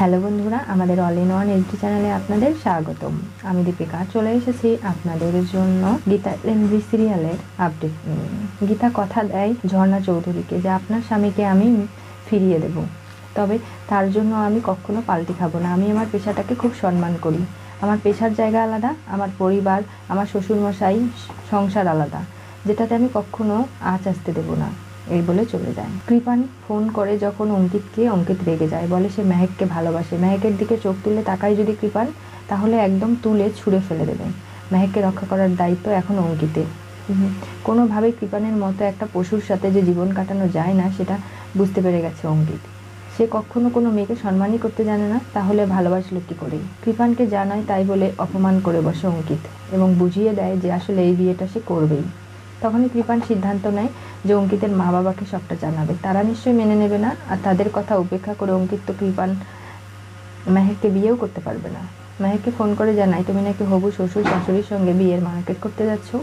Hello বন্ধুরা, আমাদের all in one HD চ্যানেলে আপনাদের স্বাগতম। আমি দীপিকা, চলে এসেছি আপনাদের জন্য গীতা এমভি সিরিয়ালের আপডেট নিয়ে। গীতা কথা দেয় ঝর্ণা চৌধুরীকে যে আপনার স্বামীকে আমি ফিরিয়ে দেব। তবে তার জন্য আমি কখনো পাল্টি খাব না, আমি আমার পেশাটাকে খুব সম্মান করি। আমার পেশার জায়গা আলাদা, আমার পরিবার, আমার শ্বশুরমশাই, সংসার আলাদা, যেটাতে আমি কখনো আঁচ আসতে দেবো না। এই বলে চলে যায়। কৃপান ফোন করে যখন অঙ্কিতকে, অঙ্কিত রেগে যায়, বলে সে মেহেককে ভালোবাসে। মেহেকের দিকে চোখ তুলে তাকায় যদি কৃপান, তাহলে একদম তুলে ছুঁড়ে ফেলে দেবে। মেহেককে রক্ষা করার দায়িত্ব এখন অঙ্কিতের। কোনোভাবেই কৃপানের মতো একটা পশুর সাথে যে জীবন কাটানো যায় না, সেটা বুঝতে পেরে গেছে অঙ্কিত। সে কখনো কোনো মেয়েকে সম্মানই করতে জানে না, তাহলে ভালোবাসলো কি করে? কৃপানকে জানায় তাই বলে অপমান করে বসে অঙ্কিত এবং বুঝিয়ে দেয় যে আসলে এই বিয়েটা সে করবেই। তখনই কৃপান সিদ্ধান্ত নেয় যে অঙ্কিতের মা বাবাকে সবটা জানাবে। তারা নিশ্চয়ই মেনে নেবে না, আর তাদের কথা উপেক্ষা করে অঙ্কিত তো কৃপান মেহেককে বিয়েও করতে পারবে না। মেহেককে ফোন করে জানাই, তুমি নাকি হবু শ্বশুর শাশুড়ির সঙ্গে বিয়ের মার্কেট করতে যাচ্ছ?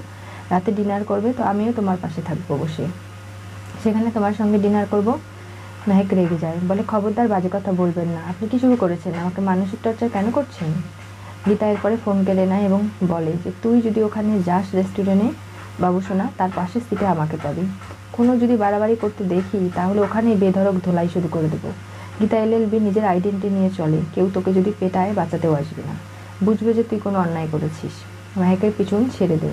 রাতে ডিনার করবে তো আমিও তোমার পাশে থাকব বসে। সেখানে তোমার সঙ্গে ডিনার করব। মেহেক রেগে যায়, বলে, খবরদার, বাজে কথা বলবেন না। আপনি কি শুরু করেছেন? আমাকে মানসিক টর্চার কেন করছেন? গীতা এরপরে ফোন কেড়ে নেয় এবং বলে যে, তুই যদি ওখানে যাস রেস্টুরেন্টে বাবু সোনা, তার পাশের সিটে আমাকে পাবি। কোনো যদি বাড়াবাড়ি করতে দেখি, তাহলে ওখানেই বেধরক ধোলাই শুরু করে দেবো। গীতা এলএলবি নিজের আইডেন্টি নিয়ে চলে। কেউ তোকে যদি পেটায়, বাঁচাতেও আসবে না। বুঝবে যে তুই কোনো অন্যায় করেছিস। মেহেকের পিছন ছেড়ে দে।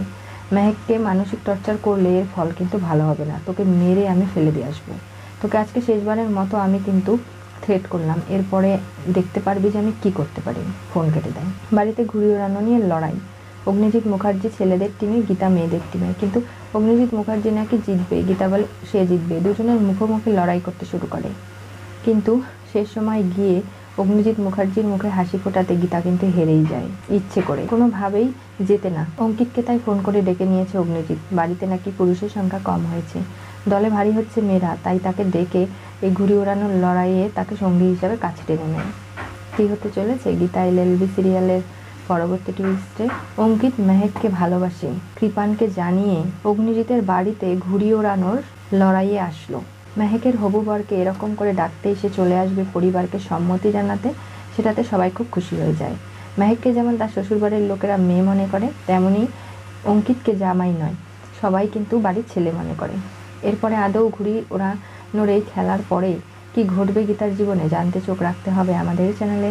মেহেককে মানসিক টর্চার করলে এর ফল কিন্তু ভালো হবে না। তোকে মেরে আমি ফেলে দিয়ে আসব। তোকে আজকে শেষবারের মতো আমি কিন্তু থ্রেট করলাম। এরপরে দেখতে পারবি যে আমি কি করতে পারি। ফোন কেটে দেয়। বাড়িতে ঘুরিয়ে ওড়ানো নিয়ে লড়াই। অগ্নিজিৎ মুখার্জি ছেলেদের টিমে গীতা মেয়েদের টিমে কিন্তু অগ্নিজিৎ মুখার্জি নাকি জিতবে, গীতা বলে সে জিতবে। দুজনের মুখোমুখি লড়াই করতে শুরু করে। কিন্তু শেষ সময় গিয়ে অগ্নিজিৎ মুখার্জির মুখে হাসি ফোটাতে গীতা কিন্তু হেরেই যায়, ইচ্ছে করে। কোনোভাবেই যেতে না। অঙ্কিতকে তাই ফোন করে ডেকে নিয়েছে অগ্নিজিৎ। বাড়িতে নাকি পুরুষের সংখ্যা কম হয়েছে। দলে ভারী হচ্ছে মেয়েরা, তাই তাকে ডেকে এই ঘুড়ি ওড়ানোর লড়াইয়ে তাকে সঙ্গী হিসাবে কাছে টেনে নেয়। কী হতে চলেছে? গীতা এলএলবি সিরিয়ালের পরবর্তী টুইস্টে অঙ্কিত মেহেককে ভালোবাসে। কৃপানকে জানিয়ে অগ্নিজিতের বাড়িতে ঘুড়ি ওড়ানোর লড়াইয়ে আসলো। মেহেকের হবু বরকে এরকম করে ডাকতে এসে চলে আসবে পরিবারকে সম্মতি জানাতে, সেটাতে সবাই খুব খুশি হয়ে যায়। মেহেককে যেমন তার শ্বশুরবাড়ির লোকেরা মেয়ে মনে করে, তেমনি অঙ্কিতকে জামাই নয়, সবাই কিন্তু বাড়ির ছেলে মনে করে। এরপরে আদৌ ঘুড়ি ওড়ানোর এই খেলার পরে কি ঘটবে গীতার জীবনে, জানতে চোখ রাখতে হবে আমাদের চ্যানেলে।